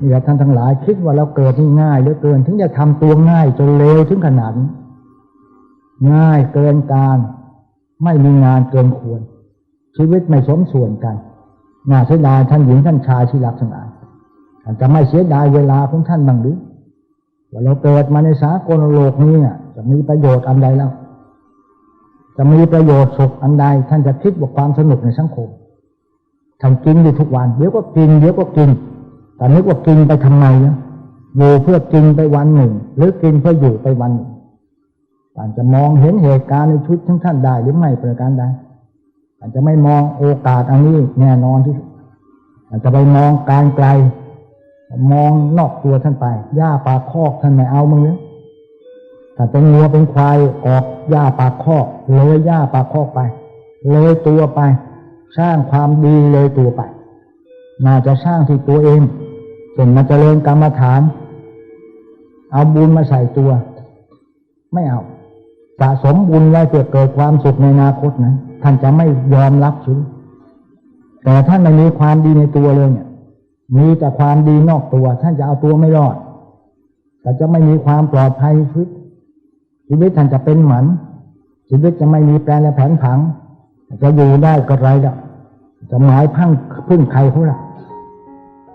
เนี่ยท่านทั้งหลายคิดว่าเราเกิดนี่ง่ายเหลือเกิน ถึงจะทำตัวง่ายจนเลวถึงขนาดง่ายเกินการ ไม่มีงานเกินควร ชีวิตไม่สมส่วนกันน่าเสียดายท่านหญิงท่านชายที่รักทั้งหลายท่านจะไม่เสียดายเวลาของท่านบ้างหรือว่าเราเกิดมาในสากลโลกนี้จะมีประโยชน์อันใดแล้ว จะมีประโยชน์สุขอันใด ท่านจะคิดว่าความสนุกในสังคมท่านกินอยู่ทุกวัน เดี๋ยวก็กิน เดี๋ยวก็กิน แต่นึกว่ากินไปทำไมนะอยู่เพื่อกินไปวันหนึ่ง หรือกินเพื่ออยู่ไปวันหนึ่งท่านจะมองเห็นเหตุการณ์ในชุดทั้งท่านได้หรือไม่ประการใดท่านจะไม่มองโอกาสอันนี้แน่นอนที่สุดท่านจะไปมองการไกล มองนอกตัวท่านไปหญ้าปากคอกท่านไม่เอามึงเนอะถ้าเป็นงัวเป็นควายออกหญ้าปากคอกเลยหญ้าปากคอกไป เลยตัวไป สร้างความดีเลยตัวไป น่าจะสร้างที่ตัวเอง เช่นมาเจริญกรรมฐาน เอาบุญมาใส่ตัว ไม่เอาสะสมบุญไว้เพื่อเกิดความสุขในอนาคตนะท่านจะไม่ยอมรับซื้อแต่ท่านไม่มีความดีในตัวเลยเนี่ย มีแต่ความดีนอกตัว ท่านจะเอาตัวไม่รอดแต่จะไม่มีความปลอดภัยชีวิตชีวิตท่านจะเป็นหมันชีวิตจะไม่มีแปรและแผนผัง จะอยู่ได้ก็ไรละจะหมายพังพึ่งใครเขาละ